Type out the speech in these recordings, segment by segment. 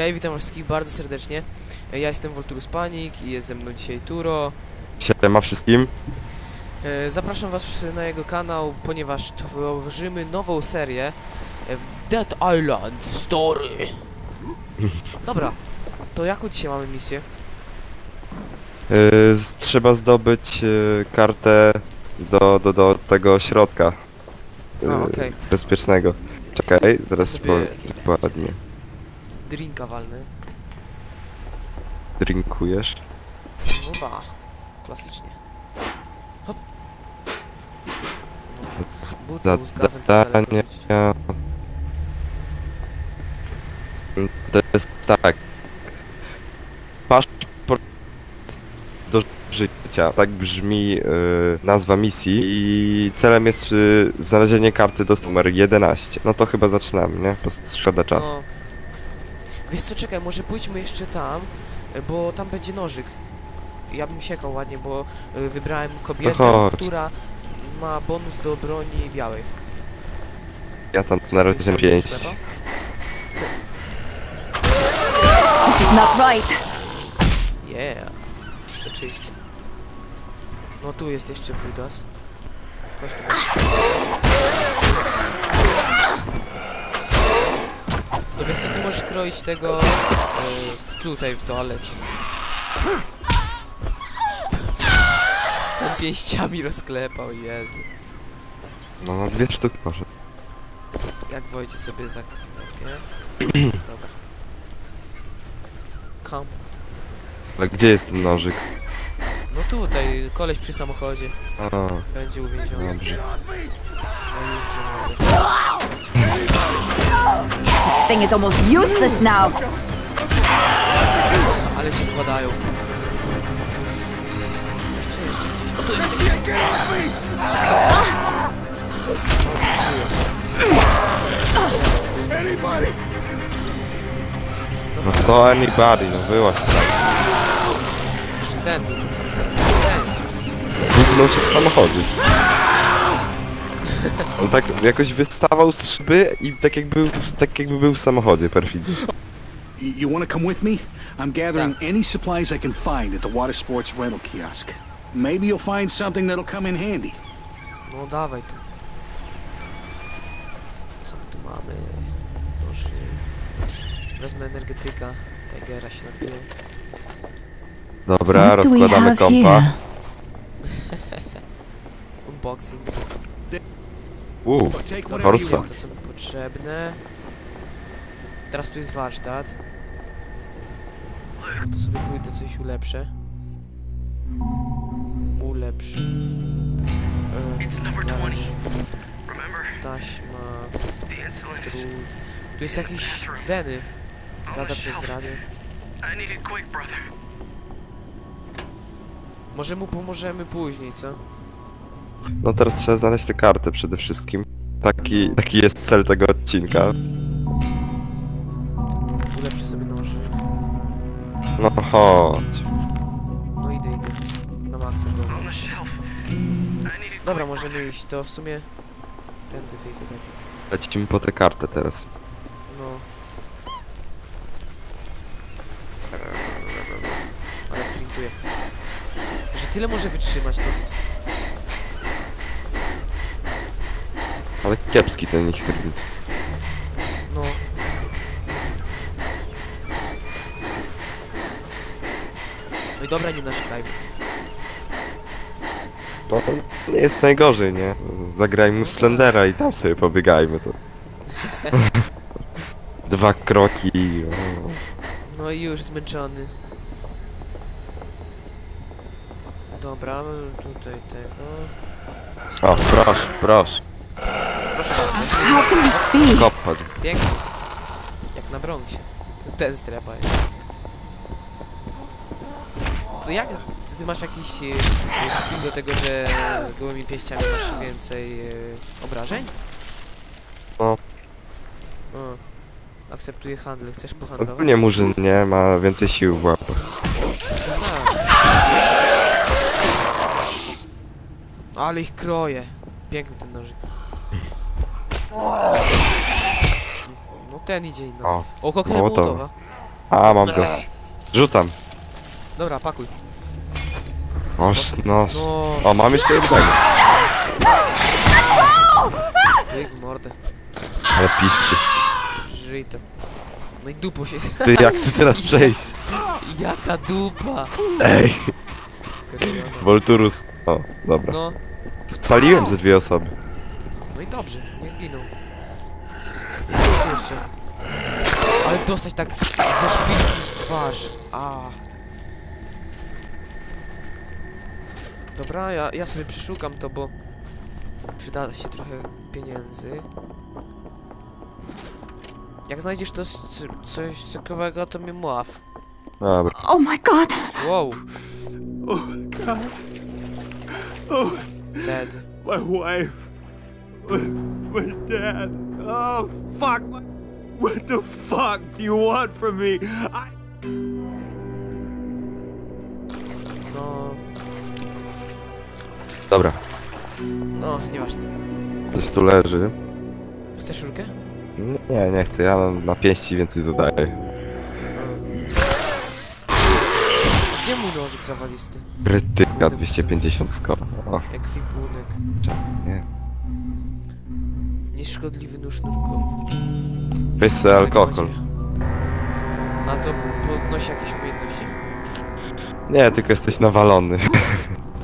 Hej, witam wszystkich bardzo serdecznie. Ja jestem Volturus Panic i jest ze mną dzisiaj Turo. Siema wszystkim. E, Zapraszam was na jego kanał, ponieważ tworzymy nową serię e, w Dead Island Story. Dobra, to jaką dzisiaj mamy misję? Yy, z- trzeba zdobyć yy, kartę do, do, do tego środka. A, okej. Bezpiecznego. Czekaj, zaraz sobie- dokładnie. Drinka walny. Drinkujesz. No ba, klasycznie. Hop. No, z gazem tak Zadanie. To jest tak. Paszport do życia. Tak brzmi yy, nazwa misji i celem jest yy, znalezienie karty do numer 11. No to chyba zaczynamy, nie? Prostu szkoda czasu. No. Wiesz co, czekaj, może pójdźmy jeszcze tam, bo tam będzie nożyk. Ja bym siekał ładnie, bo e, wybrałem kobietę, chodź. która ma bonus do broni białej. Ja tam na razie Jeszcze pięć. sklepa? This is not right. Yeah. Jest oczywiście. No tu jest jeszcze Brudas. Chodź tu. Wiesz co, ty możesz kroić tego e, w, tutaj w toalecie. Ten pięściami rozklepał, Jezu. No, no dwie sztuki może. Jak Wojcie sobie zaklepie. Dobra. Kom. Ale gdzie jest ten nożyk? No tutaj, koleś przy samochodzie. A, Będzie uwięziony. dobrze. No już, że mogę. Thing is almost useless now. Ale się składają. Jeszcze, jeszcze gdzieś. O, tu jest No to anybody, no byłaś tak. Jeszcze ten był samochodem. Jeszcze ten. Wypnął się w samochodzie. On tak jakoś wystawał z szyby i tak jakby, tak jakby był w samochodzie, perfidnie. You want to come with me? I'm gathering any supplies I can find at the water sports rental kiosk. Maybe you'll find something that'll come in handy. No dawaj tu. Co my tu mamy? Proszę. Wezmę energetyka. Tigera się napije. Dobra, rozkładamy kompa. Unboxing. Uuu, you To want. co mi potrzebne. Teraz tu jest warsztat. To sobie pójdę coś ulepszę. Ulepszy. E, zaraz. Taśma. Drut. Tu jest jakiś Denny. Gada przez radio. Może mu pomożemy później, co? No teraz trzeba znaleźć tę kartę przede wszystkim. Taki, taki jest cel tego odcinka. Ulepszę sobie noży. No chodź. No idę, idę. Na maksa go Dobra, możemy iść. To w sumie... Tędy wyjdę lepiej. Lecimy po tę kartę teraz. No. Ale sprintuję. Że tyle może wytrzymać, no. Ale kiepski ten ich sprint. No. No i dobra, nie narzekajmy. No to nie jest najgorzej, nie? Zagrajmy w Slendera i tam sobie pobiegajmy to. Dwa kroki. O. No i już zmęczony. Dobra, tutaj tego. o, proszę, proszę. Proszę bardzo. How can this be? Kop chodź. Pięknie. Jak na Bronxie. Ten strepa jest. Co jak? Ty masz jakiś e, skin do tego, że gołymi pieściami masz więcej e, obrażeń? No. O. Akceptuję handel, chcesz pohandlować? Ogólnie murzyn nie ma więcej sił w łapach. Tak. Ale ich kroję. Piękny ten nożyk. No ten idzie no. O, O, koktajl Mołotowa. mołotowa. a mam go. Rzucam. Dobra, pakuj. O, sz- no. No, O, mam jeszcze jednego. pyk w mordę. Ale piszczy. Żyj. No i dupo się... Ty, jak ty teraz przejść? Jaka dupa! Ej, Skrojona. Volturus. O, dobra. No, Spaliłem ze dwie osoby. No i dobrze, niech giną. Tu jeszcze. Ale dostać tak ze szpilki w twarz. A. Dobra, ja, ja sobie przeszukam to, bo przyda się trochę pieniędzy. Jak znajdziesz to coś ciekawego, to mnie mław. Dobra. Oh my god. Wow, Oh, God. Oh, dead. my wife. My dad. Oh, fuck. My... What the fuck do you want from me? I... No, Dobra. no, nieważne. Coś tu leży. Chcesz rurkę? Nie, nie chcę. Ja mam na pięści więcej zadaję. Gdzie mój nożyk zawalisty? Krytyka 250 skoro. Ekwipunek. nie. Nieszkodliwy nóż nurkowy. Weź alkohol. A to podnosi jakieś umiejętności? Nie, tylko jesteś nawalony.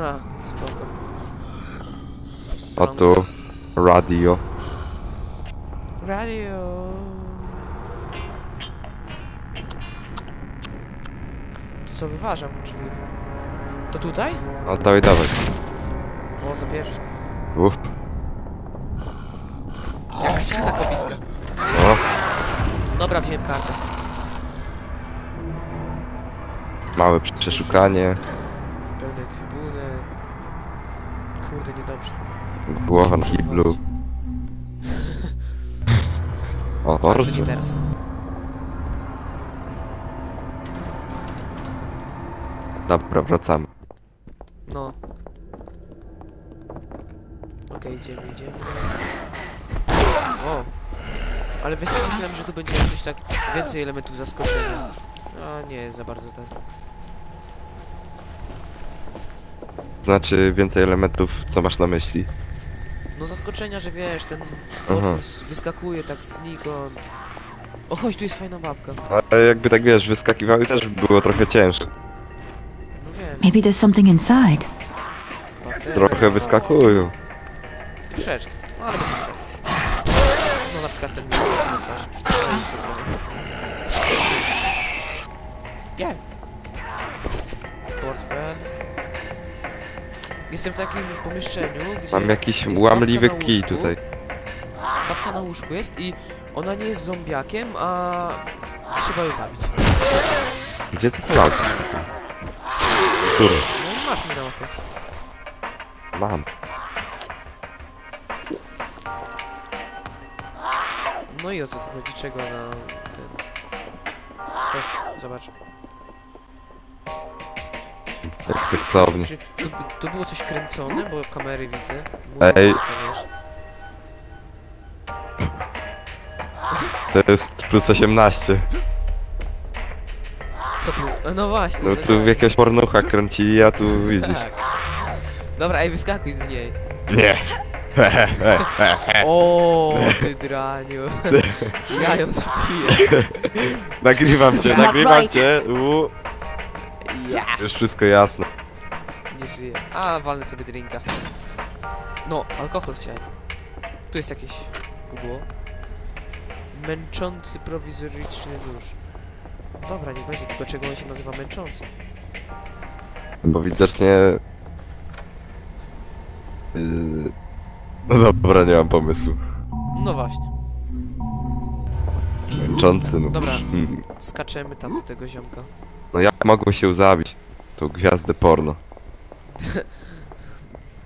A, spoko. O tu. Radio. Radio. To co, wyważam drzwi. To tutaj? No dawaj, dawaj. O, za pierwszy. Uff. Inna kobitka. O, Dobra, wziąłem kartę. małe przeszukanie. Pełny ekwipunek. Kurde, niedobrze. Głowa na kiblu. O, orze. nie teraz. Dobra, wracamy. No. Okej, idziemy, idziemy. Ale wiesz co, myślałem, że tu będzie jakoś tak więcej elementów zaskoczenia. A nie jest za bardzo tak. Znaczy więcej elementów, co masz na myśli? No zaskoczenia, że wiesz, ten Aha. potwór s- wyskakuje tak znikąd. O, chodź, tu jest fajna babka. Ale jakby tak wiesz, wyskakiwały też było trochę cięższe. No wiem, Maybe there's something inside. bateria. Trochę wyskakują. Troszeczkę, no, ale bez przesady. No na przykład ten mi skoczy na twarz. Nie. Portfel. Jestem w takim pomieszczeniu, gdzie Mam jakiś łamliwy kij tutaj. Babka na łóżku jest i ona nie jest zombiakiem, a trzeba ją zabić. Gdzie ty to Który? No masz mi na mapie. Mam. No i o co tu chodzi? Czego na ten... Chodź, zobacz. Seksownie. Czy tu, tu było coś kręcone, bo kamery widzę. Ej. Muzyka, to wiesz. To jest plus 18. Co tu? E, No właśnie. No tu jakiegoś pornucha kręcili, a tu widzisz. Tak. Dobra, ej, wyskakuj z niej. Nie. O, ty draniu. Ja ją zabiję. Nagrywam cię, nagrywam cię. U, Ja. już wszystko jasne. Nie żyję. A, walnę sobie drinka. No, alkohol chciałem. Tu jest jakieś pudło. Męczący prowizoryczny nóż. Dobra, nie będzie, tylko czego on się nazywa męczący. Bo widocznie... Yy... No dobra, nie mam pomysłu. No właśnie. Męczący, no. Dobra. Mm. Skaczemy tam do tego ziomka. No jak mogą się zabić? tą gwiazdę porno.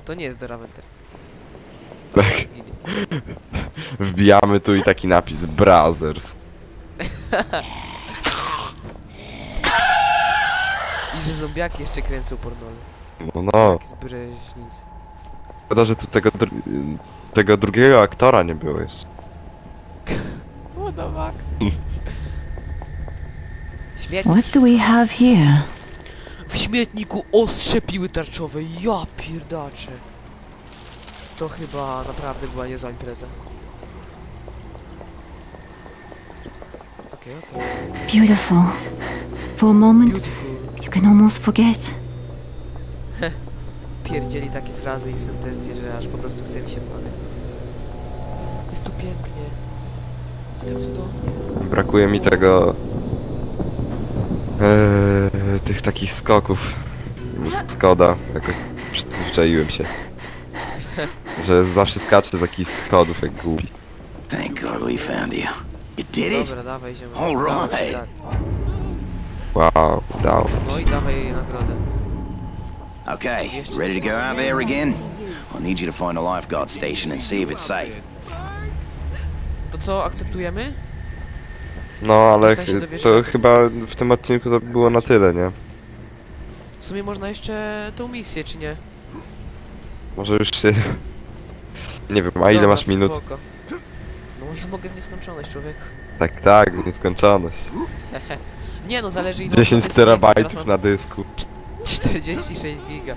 To nie jest Venter. Tak. Wbijamy tu i taki napis Brothers. I że zombiaki jeszcze kręcą pornole. No no, Jak z Breźnic. Szkoda, że tu tego, dr tego drugiego aktora nie było jeszcze. What the fuck? Śmietnik. What do we have here? W śmietniku ostrze piły tarczowe. Ja pierdacze. To chyba naprawdę była niezła impreza. Okej, okej. Beautiful. For a moment, Beautiful. you can almost forget. Pierdzieli takie frazy i sentencje, że aż po prostu chce mi się płakać. Jest tu pięknie. Jest tak cudownie. Brakuje mi tego... Eee, tych takich skoków. Skoda, jakoś przyzwyczaiłem się. Że zawsze skaczę z jakichś schodów jak głupi. Thank God we found you. You did it? Dobra, dawaj ziomek. All right. tak. Wow, udało. No i dawaj jej nagrodę. Okay, ready to go out there again? I need you to find a lifeguard station and see if it's safe. To co, akceptujemy? No ale to chyba w tym odcinku to było na tyle, nie? W sumie można jeszcze tą misję, czy nie? Może już się... Nie wiem, a ile Dobra, masz minut? Spoko. No ja mogę w nieskończoność, człowiek. Tak, tak, w nieskończoność. Nie no, zależy ile... 10 dysku jest, teraz terabajtów na dysku. 46 giga.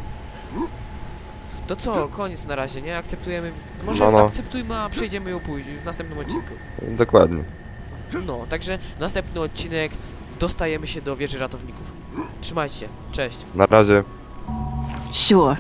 To co, koniec na razie, nie? Akceptujemy... Może No, no. akceptujmy, a przejdziemy ją później, w następnym odcinku. Dokładnie. No, także następny odcinek dostajemy się do wieży ratowników. Trzymajcie się, cześć. Na razie. Sure.